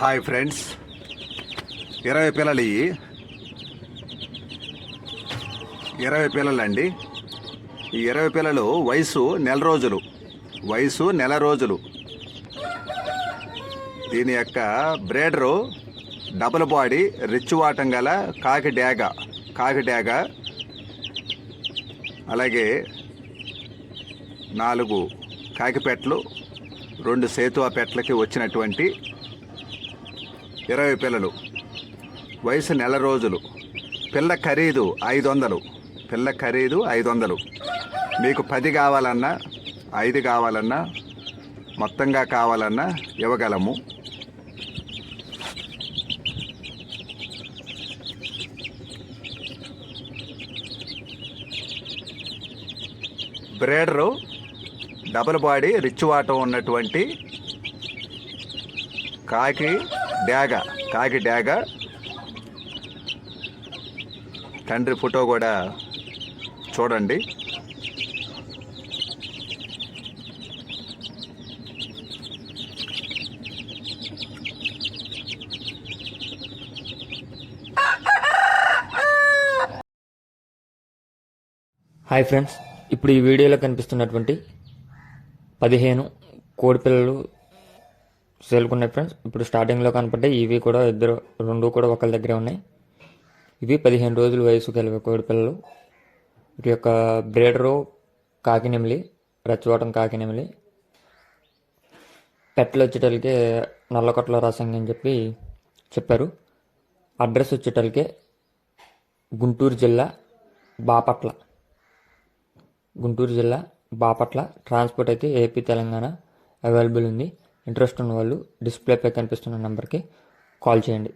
Hi friends. ఇరవై పిల్లలు ఇవి ఇరవై పిల్లలు అండి ఈ ఇరవై పిల్లలు వయసు నెల రోజులు. వయసు నెల రోజులు. దీని యొక్క బ్రేడరు డబుల్ బాడీ రిచ్ వాటం గల కాకి డేగ కాకి డేగ అలాగే నాలుగు కాకిపెట్లు రెండు సేతువా పెట్లకి వచ్చినటువంటి ఇరవై పిల్లలు. వయసు నెల రోజులు. పిల్ల ఖరీదు ఐదు వందలు పిల్ల ఖరీదు ఐదు వందలు మీకు పది కావాలన్నా ఐదు కావాలన్నా మొత్తంగా కావాలన్నా ఇవ్వగలము. బ్రేడరు డబుల్ బాడీ రిచ్ వాటం ఉన్నటువంటి కాకి డ్యాగ కాకి డ్యాగ. తండ్రి ఫోటో కూడా చూడండి. హాయ్ ఫ్రెండ్స్ ఇప్పుడు ఈ వీడియోలో కనిపిస్తున్నటువంటి పదిహేను కోడిపిల్లలు సేల్కున్నాయి ఫ్రెండ్స్ ఇప్పుడు స్టార్టింగ్లో కనపడ్డాయి ఇవి కూడా ఇద్దరు రెండు కూడా ఒకరి దగ్గరే ఉన్నాయి. ఇవి పదిహేను రోజులు వయసు కలిగే కోడిపిల్లలు వీటి యొక్క బ్రేడరు కాకినెమిలి రచ్చవటం కాకినెమిలి పెట్టలు వచ్చేటలకే నల్లకొట్ల రసంగి అని చెప్పి చెప్పారు. అడ్రస్ వచ్చేటలకే గుంటూరు జిల్లా బాపట్ల. గుంటూరు జిల్లా బాపట్ల ట్రాన్స్పోర్ట్ అయితే ఏపీ తెలంగాణ అవైలబుల్ ఉంది. ఇంట్రెస్ట్ ఉన్న వాళ్ళు డిస్ప్లేపై కనిపిస్తున్న నెంబర్కి కాల్ చేయండి.